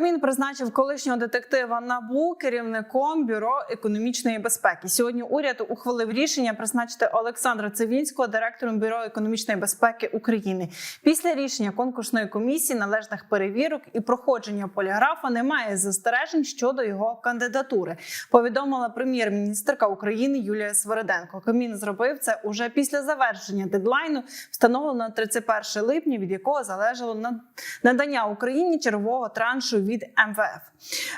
Кабмін призначив колишнього детектива НАБУ керівником бюро економічної безпеки. Сьогодні уряд ухвалив рішення призначити Олександра Цивінського директором бюро економічної безпеки України. Після рішення конкурсної комісії належних перевірок і проходження поліграфа немає застережень щодо його кандидатури. Повідомила прем'єр-міністрка України Юлія Свериденко. Кабмін зробив це уже після завершення дедлайну, встановленого на 31 липня, від якого залежало на- надання Україні чергового траншу від МВФ.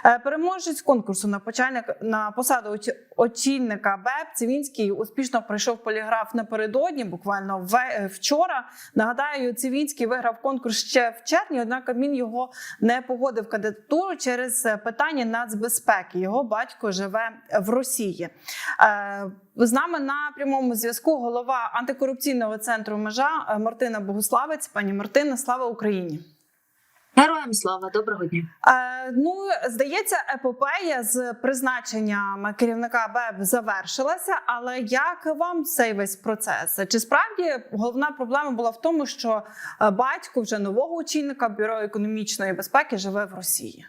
Е, Переможець конкурсу на почальник на посаду очільника БЕП Цивінський успішно пройшов поліграф напередодні, буквально вчора. Нагадаю, Цивінський виграв конкурс ще в червні, однак він його не погодив кандидатуру через е, питання нацбезпеки. Його батько живе в Росії. Е, З нами на прямому зв'язку голова антикорупційного центру межа е, Мартина Богуславець. Пані Мартина, слава Україні. Героям слава, доброго дня. Е, ну, здається, епопея з призначенням керівника БЕБ завершилася. Але як вам цей весь процес? Чи справді головна проблема була в тому, що е, батько вже нового очільника бюро економічної безпеки живе в Росії?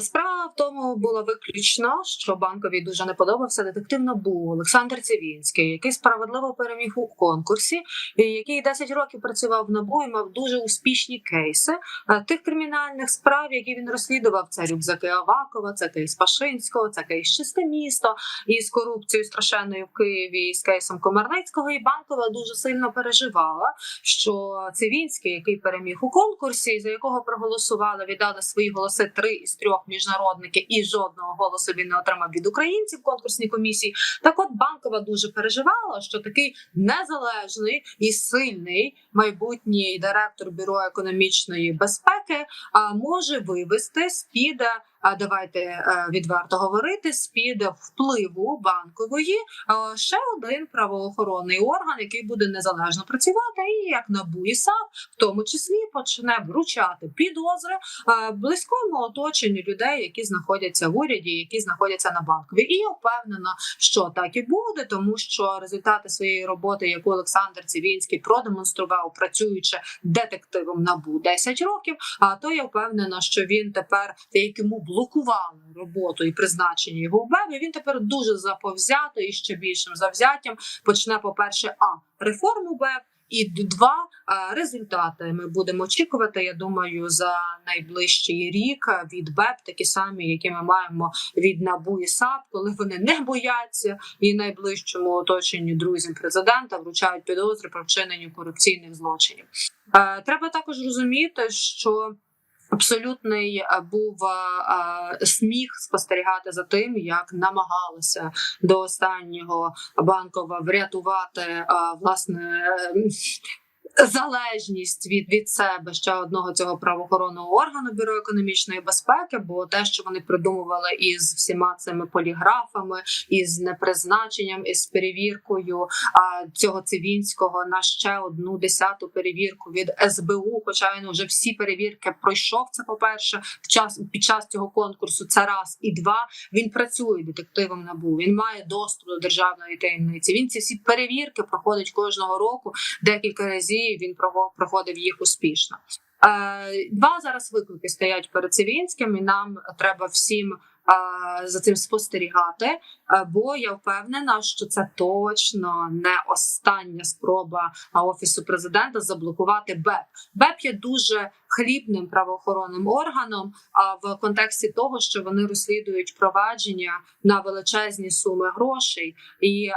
Справа в тому була виключно, що банкові дуже не подобався детектив НАБУ Олександр Цивінський, який справедливо переміг у конкурсі, який 10 років працював в НАБУ і мав дуже успішні кейси тих кримінальних справ, які він розслідував. Це рюкзаки Авакова, це кейс Пашинського, це кейс Чисте місто із корупцією страшенною в Києві, з кейсом Комарницького. І банкова дуже сильно переживала, що Цивінський, який переміг у конкурсі, за якого проголосували, віддали свої голоси три із трьох міжнародники, і жодного голосу він не отримав від українців в конкурсній комісії. Так, от банкова дуже переживала, що такий незалежний і сильний майбутній директор бюро економічної безпеки може вивести з під. Давайте е, відверто говорити з під впливу банкової е, ще один правоохоронний орган, який буде незалежно працювати, і як НАБУ і САП, в тому числі почне вручати підозри е, близькому оточенню людей, які знаходяться в уряді, які знаходяться на банкові. І впевнена, що так і буде, тому що результати своєї роботи, яку Олександр Цивінський продемонстрував, працюючи детективом набу 10 років. А то я впевнена, що він тепер як блокували роботу і призначення його в БЕБі, Він тепер дуже заповзято і ще більшим завзяттям почне, по перше, а реформу БЕБ. І два а, результати ми будемо очікувати. Я думаю, за найближчий рік від БЕП, такі самі, які ми маємо від НАБУ і САП, коли вони не бояться і найближчому оточенню друзям президента вручають підозри про вчинення корупційних злочинів. Е, Треба також розуміти, що абсолютний е, був е, е, сміх спостерігати за тим, як намагалася до останнього банкова врятувати власне. Залежність від від себе ще одного цього правоохоронного органу бюро економічної безпеки, бо те, що вони придумували із всіма цими поліграфами, із непризначенням, із перевіркою а, цього цивінського на ще одну десяту перевірку від СБУ. Хоча він вже всі перевірки пройшов. Це по перше, в час під час цього конкурсу. Це раз і два. Він працює детективом набу. Він має доступ до державної таємниці. Він ці всі перевірки проходить кожного року декілька разів. Він проходив їх успішно. Е, Два зараз виклики стоять перед Цивінським, і нам треба всім е, за цим спостерігати. Е, Бо я впевнена, що це точно не остання спроба офісу президента заблокувати БЕП. БЕП є дуже хлібним правоохоронним органом. В контексті того, що вони розслідують провадження на величезні суми грошей, і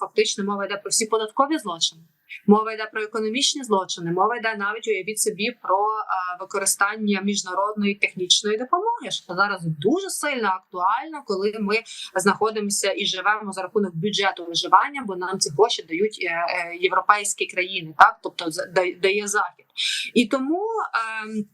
фактично мова йде про всі податкові злочини. Мова йде про економічні злочини. Мова йде навіть уявіть собі про е, використання міжнародної технічної допомоги, що зараз дуже сильно актуально, коли ми знаходимося і живемо за рахунок бюджету виживання, бо нам ці гроші дають е, е, європейські країни, так тобто дає захід, і тому. ем,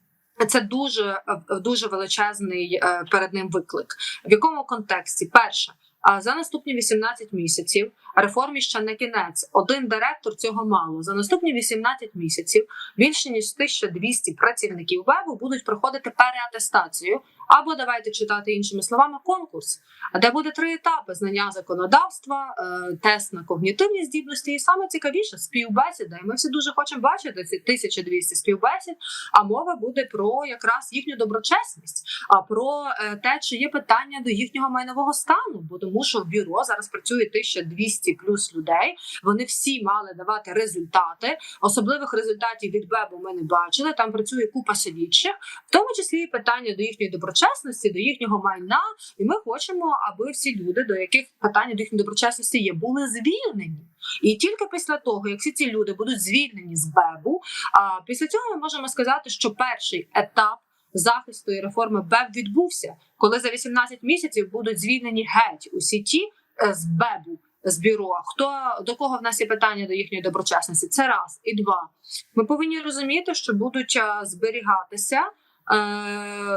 це дуже дуже величезний перед ним виклик. В якому контексті? Перше, за наступні 18 місяців реформі ще не кінець. Один директор цього мало. За наступні 18 місяців більше ніж 1200 працівників вебу будуть проходити переатестацію. Або давайте читати іншими словами конкурс, де буде три етапи: знання законодавства, е, тест на когнітивні здібності, і саме цікавіше співбесіда. І ми всі дуже хочемо бачити ці 1200 співбесід. А мова буде про якраз їхню доброчесність, а про е, те, чи є питання до їхнього майнового стану. Бо тому, що в бюро зараз працює 1200 плюс людей. Вони всі мали давати результати. Особливих результатів від БЕБу ми не бачили. Там працює купа слідчих, в тому числі і питання до їхньої доброчесності, до їхнього майна. І ми хочемо, аби всі люди, до яких питання до їхньої доброчесності є, були звільнені. І тільки після того, як всі ці люди будуть звільнені з БЕБу, а після цього ми можемо сказати, що перший етап захисту і реформи БЕБ відбувся, коли за 18 місяців будуть звільнені геть усі ті е, з БЕБу. З бюро, хто до кого в нас є питання до їхньої доброчесності? Це раз і два. Ми повинні розуміти, що будуть е, зберігатися е,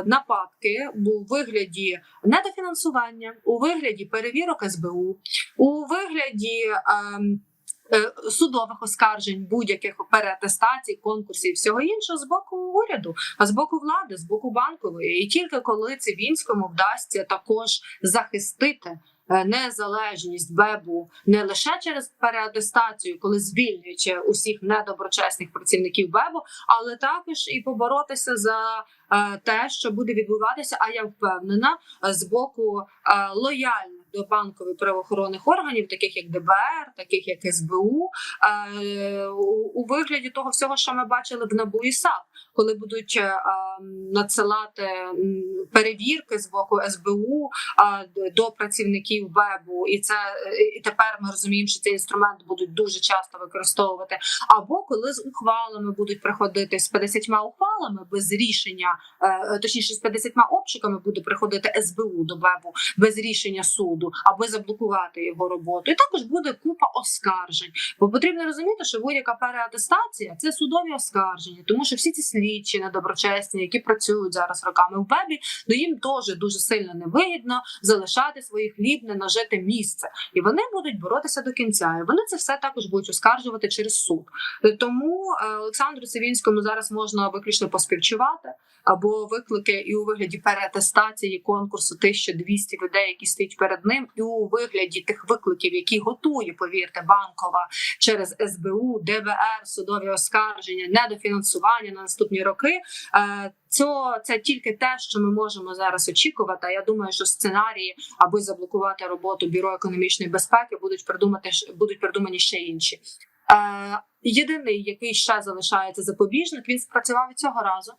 нападки у вигляді недофінансування, у вигляді перевірок СБУ, у вигляді. е, Судових оскаржень, будь-яких переатестацій, конкурсів, всього іншого з боку уряду, а з боку влади, з боку банкової, і тільки коли Цивінському вдасться також захистити е, незалежність БЕБу не лише через переатестацію, коли звільнюють е, усіх недоброчесних працівників БЕБу, але також і поборотися за е, те, що буде відбуватися. А я впевнена е, з боку е, лояльних до банкових правоохоронних органів, таких як ДБР, таких як СБУ, е, у, вигляді того всього, що ми бачили в НАБУ і САП, коли будуть е, надсилати перевірки з боку СБУ е, до працівників ВЕБу, і це е, і тепер ми розуміємо, що цей інструмент будуть дуже часто використовувати. Або коли з ухвалами будуть приходити з 50 ухвалами без рішення, точніше з 50 обшуками буде приходити СБУ до ВЕБу без рішення суду, аби заблокувати його роботу. І також буде купа оскаржень. Бо потрібно розуміти, що будь-яка переатестація це судові оскарження, тому що всі ці слідчі недоброчесні, які працюють зараз роками в ВЕБі, ну їм теж дуже сильно невигідно залишати своє хлібне нажите місце, і вони будуть боротися до кінця. І вони це все також будуть оскаржувати через суд. Тому е, Олександру Савінському зараз можна виключно поспівчувати або виклики і у вигляді переатестації конкурсу 1200 людей, які стоять перед ним, і у вигляді тих викликів, які готує, повірте, банкова через СБУ, ДБР, судові оскарження, недофінансування на наступні роки. Е, Цього це тільки те, що ми можемо зараз очікувати. Я думаю, що сценарії, аби заблокувати роботу бюро економічної безпеки, будуть придумати будуть придумані ще інші. Е, єдиний, який ще залишається запобіжник, він спрацював цього разу.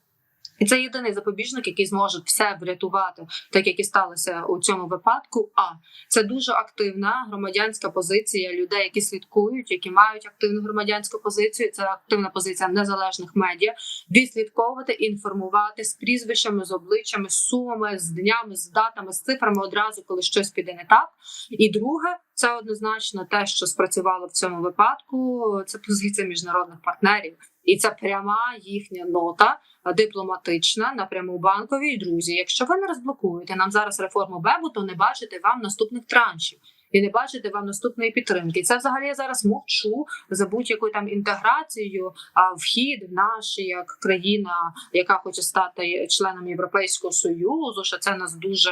І це єдиний запобіжник, який зможе все врятувати, так як і сталося у цьому випадку. А це дуже активна громадянська позиція людей, які слідкують, які мають активну громадянську позицію. Це активна позиція незалежних медіа. Відслідковувати, інформувати з прізвищами, з обличчями, з сумами, з днями, з датами, з цифрами одразу, коли щось піде не так. І друге, це однозначно те, що спрацювало в цьому випадку. Це позиція міжнародних партнерів, і це пряма їхня нота дипломатична напряму банковій друзі. Якщо ви не розблокуєте нам зараз реформу БЕБу, то не бачите вам наступних траншів. І не бачите вам наступної підтримки. Це взагалі я зараз мовчу за будь-якою там інтеграцією. А вхід в наш як країна, яка хоче стати членом Європейського союзу, що це нас дуже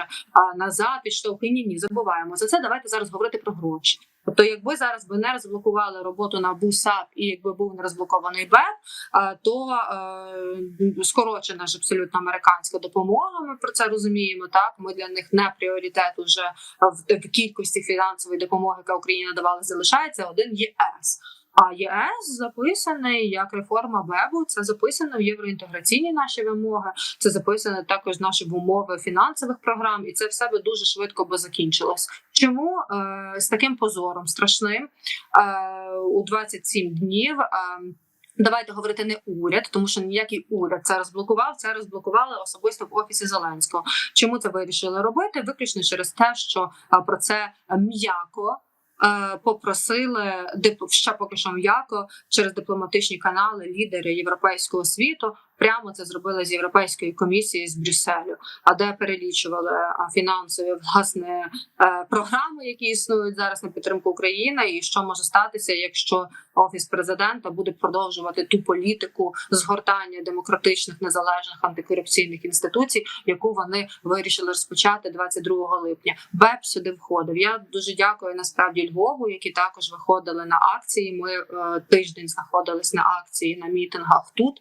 назад що Ні, ні, забуваємо за це. Давайте зараз говорити про гроші. Тобто, якби зараз би не розблокували роботу на БУСАП і якби був не розблокований БЕП, то е, скорочена ж абсолютно американська допомога. Ми про це розуміємо. Так ми для них не пріоритет уже в, в кількості фінансової допомоги, яка Україна давала, залишається один ЄС. А ЄС записаний як реформа БЕБу. Це записано в євроінтеграційні наші вимоги. Це записано також наші умови фінансових програм, і це все би дуже швидко би закінчилось. Чому е, з таким позором страшним е, у 27 днів? Е, Давайте говорити не уряд, тому що ніякий уряд це розблокував. Це розблокували особисто в офісі Зеленського. Чому це вирішили робити? Виключно через те, що про це м'яко. Е, Попросили ще поки що м'яко через дипломатичні канали лідери європейського світу прямо це зробили з Європейської комісії з Брюсселю, а де перелічували фінансові власне е, програми, які існують зараз на підтримку України, і що може статися, якщо офіс президента буде продовжувати ту політику згортання демократичних незалежних антикорупційних інституцій, яку вони вирішили розпочати 22 липня. БЕП сюди входив. Я дуже дякую насправді Львову, які також виходили на акції. Ми е, тиждень знаходились на акції на мітингах тут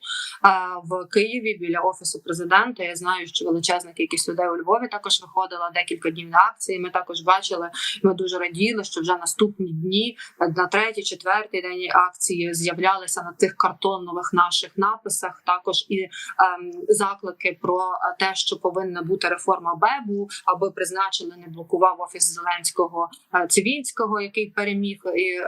е, в Києві біля офісу президента. Я знаю, що величезна кількість людей у Львові також виходила декілька днів на акції. Ми також бачили. Ми дуже раділи, що вже наступні дні на третій, четвертий день акції з'являлися на тих картонових наших написах. Також і ем, заклики про те, що повинна бути реформа БЕБу, аби призначили, не блокував офіс Зеленського е, Цивінського, який переміг і е,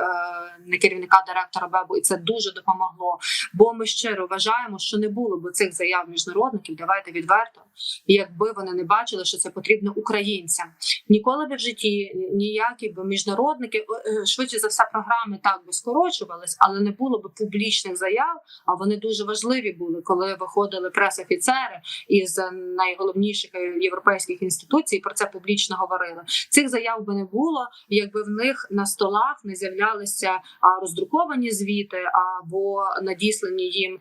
не керівника директора БЕБу, і це дуже допомогло. Бо ми щиро вважаємо, що не було б цих заяв міжнародників. Давайте відверто, якби вони не бачили, що це потрібно українцям. Ніколи б в житті ніякі б міжнародники е, е, швидше за все програми так би скорочувались, але не було б публічних заяв. А вони дуже важливі були, коли виходили прес-офіцери із найголовніших європейських інституцій. Про це публічно говорили. Цих заяв би не було, якби в них на столах не з'являлися роздруковані звіти або надіслані їм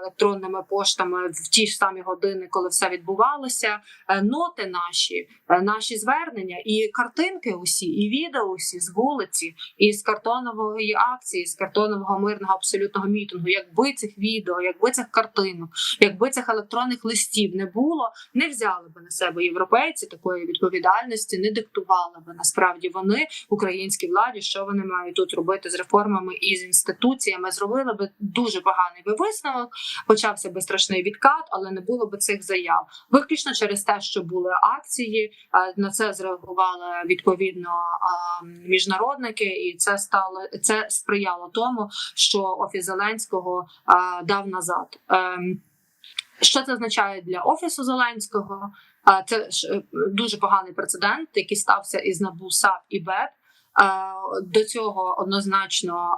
електронними поштами в ті ж самі години, коли все відбувалося. Е, Ноти наші, е, наші звернення і картинки усі, і відео усі з вулиці, і з картонової акції, з картонового мирного абсолютного мітингу. Якби цих відео, якби цих картинок, якби цих електронних листів не було, не взяли би на себе європейці такої відповідальності, не диктували би насправді вони українській владі, що вони мають тут робити з реформами і з інституціями. Зробили би дуже поганий би висновок. Почався би страшний відкат, але не було би цих заяв. Виключно через те, що були акції, на це зреагували відповідно міжнародники, і це стало це сприяло тому, що офіс Зеленського дав назад. Ем, що це означає для офісу Зеленського? Це е, дуже поганий прецедент, який стався із НАБУ, САП і БЕП. До цього однозначно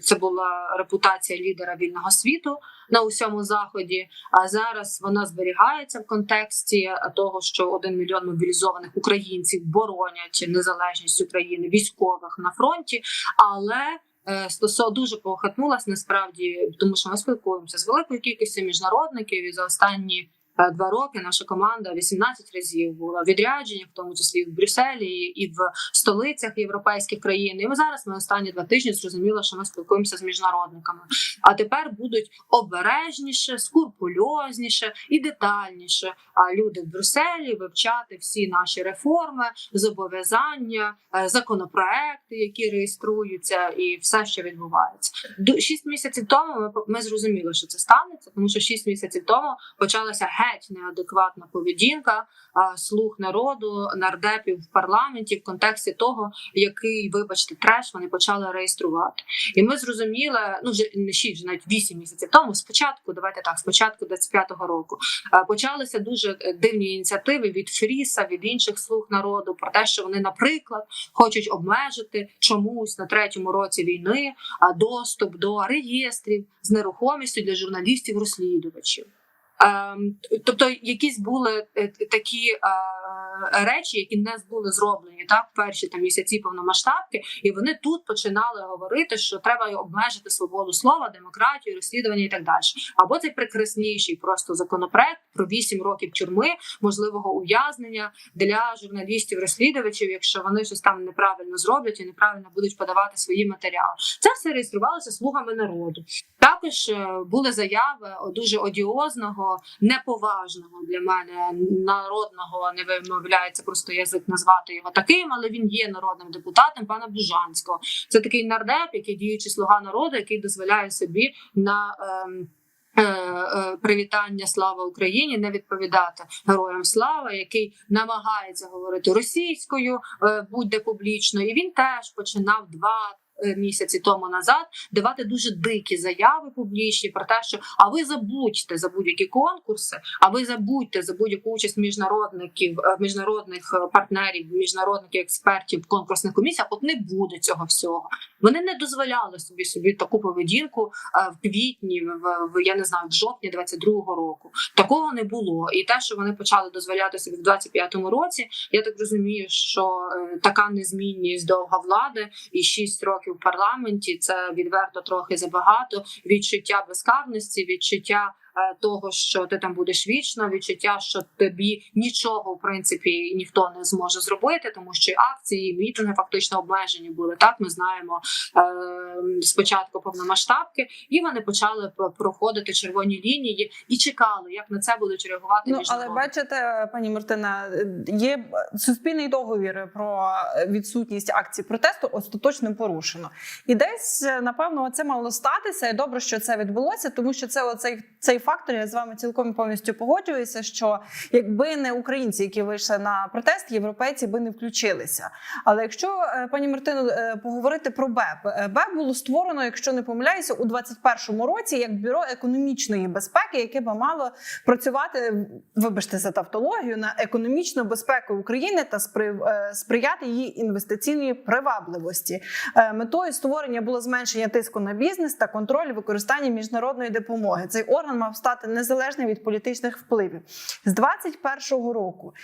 це була репутація лідера вільного світу на усьому заході. А зараз вона зберігається в контексті того, що один мільйон мобілізованих українців боронять незалежність України військових на фронті, але е, Стосо дуже похитнулась насправді, тому що ми спілкуємося з великою кількістю міжнародників і за останні два роки наша команда 18 разів була відрядження, в тому числі в Брюсселі, і в столицях європейських країн. І ми зараз ми останні два тижні зрозуміли, що ми спілкуємося з міжнародниками. А тепер будуть обережніше, скурпульозніше і детальніше. А люди в Брюсселі вивчати всі наші реформи, зобов'язання, е, законопроекти, які реєструються, і все, що відбувається. Шість місяців тому ми, ми зрозуміли, що це станеться, тому що шість місяців тому почалася геть неадекватна поведінка слуг народу, нардепів в парламенті в контексті того, який, вибачте, треш вони почали реєструвати. І ми зрозуміли, ну вже не шість, вже навіть вісім місяців тому. Спочатку, давайте так, спочатку 25-го року почалися дуже е, дивні ініціативи від Фріса, від інших слуг народу про те, що вони, наприклад, хочуть обмежити чомусь на третьому році війни доступ до реєстрів з нерухомістю для журналістів розслідувачів. Ем, тобто, якісь були е, такі е, речі, які не були зроблені так в перші там місяці повномасштабки, і вони тут починали говорити, що треба обмежити свободу слова, демократію, розслідування і так далі. Або цей прекрасніший просто законопроект про 8 років тюрми, можливого ув'язнення для журналістів-розслідувачів, якщо вони щось там неправильно зроблять і неправильно будуть подавати свої матеріали. Це все реєструвалося слугами народу. Також е, були заяви дуже одіозного, неповажного для мене народного, не вимовляється просто язик назвати його таким, але він є народним депутатом пана Бужанського. Це такий нардеп, який діючий слуга народу, який дозволяє собі на. Ем, е, е, Привітання слава Україні не відповідати героям слава, який намагається говорити російською е, будь-де публічно, і він теж починав два місяці тому назад давати дуже дикі заяви публічні про те, що а ви забудьте за будь-які конкурси, а ви забудьте за будь-яку участь міжнародників, е, міжнародних е, партнерів, міжнародних експертів в конкурсних комісіях. От не буде цього всього. Вони не дозволяли собі собі таку поведінку е, в квітні, в, я не знаю, в жовтні 22-го року. Такого не було. І те, що вони почали дозволяти собі в 25-му році, я так розумію, що е, така незмінність довга влади і 6 років в парламенті це відверто трохи забагато. Відчуття безкарності, відчуття. Е, Того, що ти там будеш вічно, відчуття, що тобі нічого в принципі ніхто не зможе зробити, тому що і акції, і мітинги фактично обмежені були. Так ми знаємо е, спочатку повномасштабки, і вони почали проходити червоні лінії і чекали, як на це будуть реагувати Ну але бачите, пані Мартина, є суспільний договір про відсутність акцій протесту остаточно порушено. І десь напевно це мало статися. І добре, що це відбулося, тому що це оцей цей фактор. Я з вами цілком повністю погоджуюся. Що якби не українці, які вийшли на протест, європейці би не включилися. Але якщо е, пані Мартино е, поговорити про БЕП, е, БЕП було створено, якщо не помиляюся, у 21-му році як бюро економічної безпеки, яке би мало працювати, вибачте за тавтологію, на економічну безпеку України та спри- сприяти її інвестиційній привабливості. Метою створення було зменшення тиску на бізнес та контроль використання міжнародної допомоги. Цей орган мав стати незалежним від політичних впливів з 21-го року.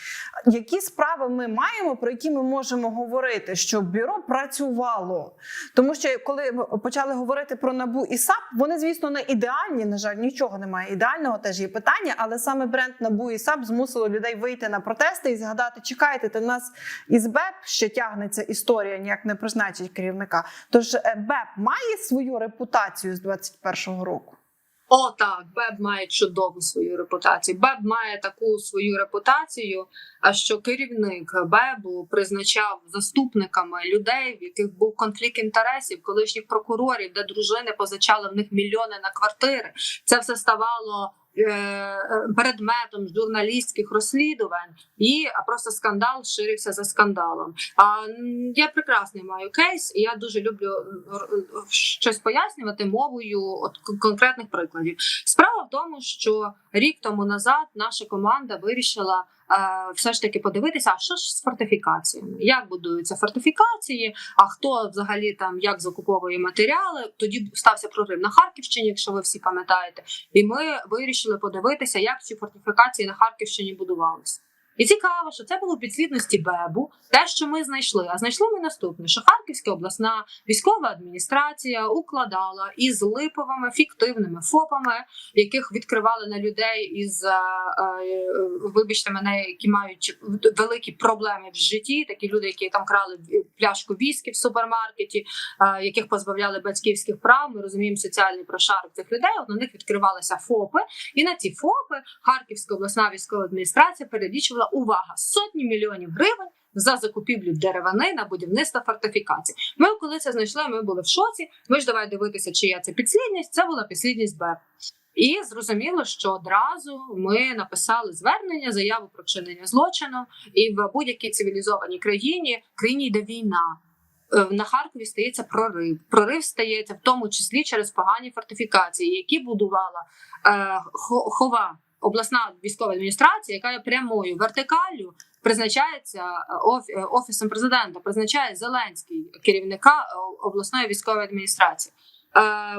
Які справи ми маємо, про які ми можемо говорити, що бюро працювало? Тому що коли почали говорити про набу і САП, вони, звісно, не ідеальні. На жаль, нічого немає ідеального, теж є питання. Але саме бренд набу і САП змусило людей вийти на протести і згадати: чекайте, то нас із БЕП ще тягнеться історія, ніяк не призначить керівника. Тож е, БЕП має свою репутацію з 21-го року. О, так, Беб має чудову свою репутацію. Беб має таку свою репутацію, а що керівник Бебу призначав заступниками людей, в яких був конфлікт інтересів, колишніх прокурорів, де дружини позичали в них мільйони на квартири. Це все ставало. Е, Предметом журналістських розслідувань, і просто скандал ширився за скандалом. А я прекрасний маю кейс, і я дуже люблю р- р- щось пояснювати мовою от конкретних прикладів. Справа в тому, що рік тому назад наша команда вирішила е, все ж таки подивитися, а що ж з фортифікаціями, як будуються фортифікації, а хто взагалі там як закуповує матеріали. Тоді стався прорив на Харківщині, якщо ви всі пам'ятаєте, і ми вирішили подивитися, як ці фортифікації на Харківщині будувалися. І цікаво, що це було підслідності БЕБу, те, що ми знайшли. А знайшли ми наступне: що Харківська обласна військова адміністрація укладала із липовими фіктивними ФОПами, яких відкривали на людей із е, е, вибачте мене, які мають великі проблеми в житті. Такі люди, які там крали пляшку віскі в супермаркеті, е, яких позбавляли батьківських прав. Ми розуміємо соціальний прошарок цих людей. От на них відкривалися ФОПи, і на ці ФОПи Харківська обласна військова адміністрація перелічувала увага сотні мільйонів гривень. За закупівлю деревини на будівництво фортифікацій. Ми, коли це знайшли, ми були в шоці. Ми ж давай дивитися, чия це підслідність. Це була підслідність БЕП. І зрозуміло, що одразу ми написали звернення, заяву про вчинення злочину, і в будь-якій цивілізованій країні країні йде війна. Е, На Харкові стається прорив. Прорив стається в тому числі через погані фортифікації, які будувала е, хова обласна військова адміністрація, яка є прямою вертикаллю. Призначається е, е, офісом президента, призначає Зеленський керівника е, обласної військової адміністрації.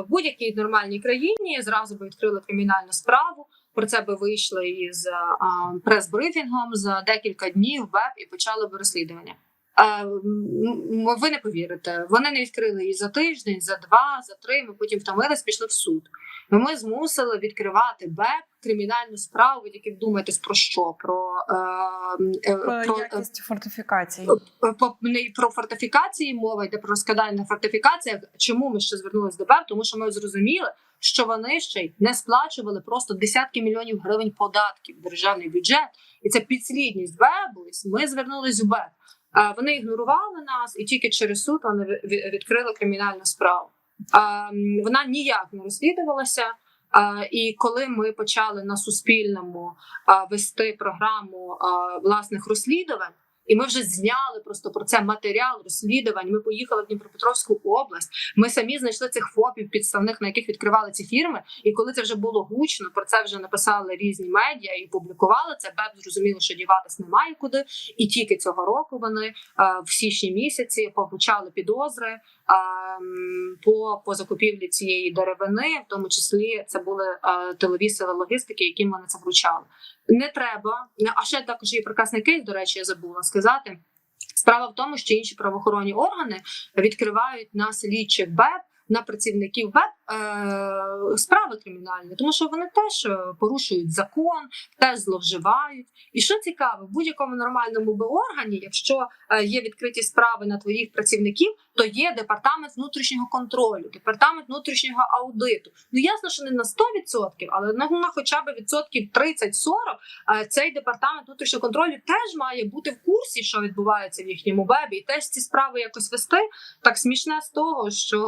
В будь-якій нормальній країні зразу би відкрили кримінальну справу. Про це би вийшли із прес-брифінгом за декілька днів веб і почали б розслідування. Е, ви не повірите, вони не відкрили її за тиждень, за два, за три. Ми потім втомились, пішли в суд. Ми змусили відкривати БЕП кримінальну справу. Ви тільки вдумайтесь про що? Про, е, е, Про про, якість фортифікацій. Е, по- не про фортифікації мова йде про розкладання на фортифікаціях. Чому ми ще звернулися до БЕП? Тому що ми зрозуміли, що вони ще й не сплачували просто десятки мільйонів гривень податків в державний бюджет, і це підслідність БЕБу. Ми звернулись в БЕП. Вони ігнорували нас, і тільки через суд вони ві- ві- відкрили кримінальну справу. Вона ніяк не розслідувалася. І коли ми почали на суспільному вести програму власних розслідувань. І ми вже зняли просто про це матеріал розслідувань. Ми поїхали в Дніпропетровську область. Ми самі знайшли цих ФОПів підставних, на яких відкривали ці фірми. І коли це вже було гучно, про це вже написали різні медіа і публікували це. Беб зрозуміло, що діватись немає куди. І тільки цього року вони е, в січні місяці получали підозри по, по закупівлі цієї деревини, в тому числі це були тилові сили логістики, яким вони це вручали. Не треба. А ще також є прекрасний кейс, до речі, я забула сказати. Справа в тому, що інші правоохоронні органи відкривають на слідчих БЕП. На працівників ВЕП е, справи кримінальні, тому що вони теж е, порушують закон, теж зловживають. І що цікаво, в будь-якому нормальному би органі, якщо е, є відкриті справи на твоїх працівників, то є департамент внутрішнього контролю, департамент внутрішнього аудиту. Ну ясно, що не на 100%, але на, на хоча б відсотків 30-40 е, цей департамент внутрішнього контролю теж має бути в курсі, що відбувається в їхньому вебі, і теж ці справи якось вести. Так смішне з того, що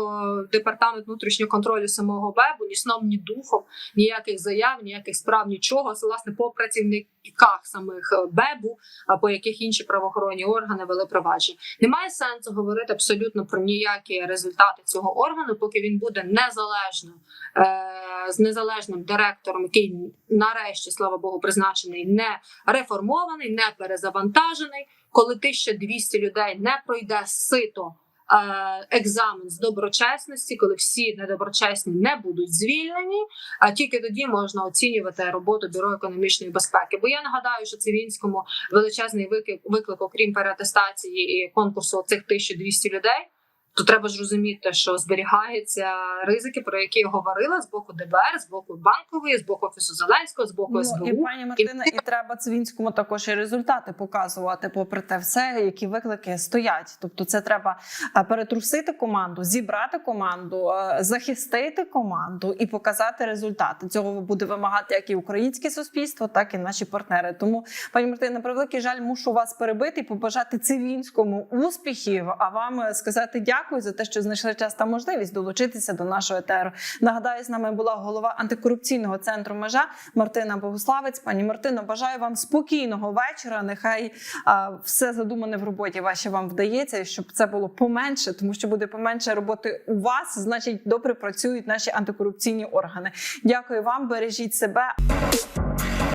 департамент внутрішнього контролю самого вебу ні сном, ні духом, ніяких заяв, ніяких справ, нічого. Це, власне по працівниках самих е, бебу, а по яких інші правоохоронні органи вели провадження. Немає сенсу говорити абсолютно про ніякі результати цього органу, поки він буде незалежним е, з незалежним директором, який нарешті, слава Богу, призначений не реформований, не перезавантажений. Коли 1200 людей не пройде сито е, екзамен з доброчесності, коли всі недоброчесні не будуть звільнені, а тільки тоді можна оцінювати роботу бюро економічної безпеки. Бо я нагадаю, що Цивінському величезний виклик, виклик окрім переатестації і конкурсу цих 1200 людей. То треба ж розуміти, що зберігаються ризики, про які я говорила з боку ДБР, з боку банкової, з боку офісу Зеленського, з боку Ну, СБУ. і пані Мартина, і треба Цивінському також і результати показувати, попри те все, які виклики стоять. Тобто, це треба перетрусити команду, зібрати команду, захистити команду і показати результати. Цього буде вимагати як і українське суспільство, так і наші партнери. Тому, пані Мартина, на превеликий жаль, мушу вас перебити і побажати Цивінському успіхів. А вам е, сказати дякую за те, що знайшли час та можливість долучитися до нашого етеру. Нагадаю, з нами була голова антикорупційного центру межа Мартина Богуславець. Пані Мартино, бажаю вам спокійного вечора. Нехай а, все задумане в роботі ваше вам вдається, щоб це було поменше, тому що буде поменше роботи у вас. Значить, добре працюють наші антикорупційні органи. Дякую вам, бережіть себе.